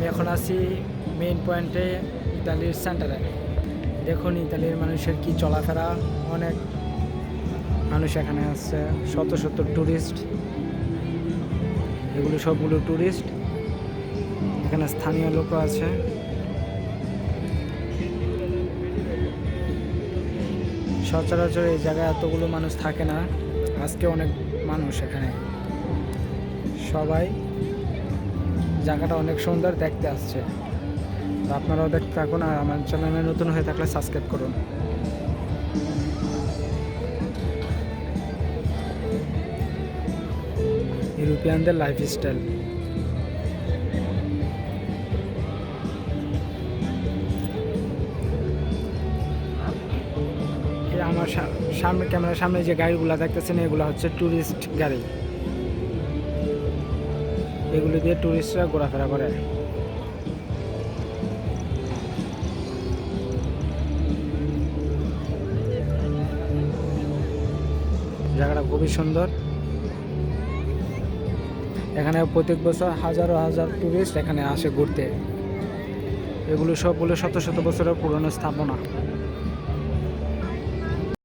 আমি এখন আছি মেইন পয়েন্টে ইতালির সেন্টারে দেখুন ইতালির মানুষের কি চলাফেরা, অনেক মানুষ এখানে আসছে, শত শত ট্যুরিস্ট এগুলো সবগুলো ট্যুরিস্ট এখানে স্থানীয় লোকও আছে। সচরাচর এই জায়গায় এতগুলো মানুষ থাকে না, আজকে অনেক মানুষ এখানে। সবাই জায়গাটা অনেক সুন্দর দেখতে আসছে। আপনারাও দেখতে থাকুন আর আমার চ্যানেলে নতুন হয়ে থাকলে সাবস্ক্রাইব করুন। ইউরোপিয়ানদের লাইফস্টাইল এই আমার সামনে ক্যামেরার সামনে যে গাড়িগুলো দেখতেছেন, এগুলো হচ্ছে ট্যুরিস্ট গাড়ি। এগুলো দিয়ে ট্যুরিস্টরা ঘোরাফেরা করে। জায়গাটা খুবই সুন্দর। এখানে প্রত্যেক বছর হাজারো হাজার টুরিস্ট এখানে আসে ঘুরতে। এগুলো সবগুলো শত শত বছরের পুরনো স্থাপনা।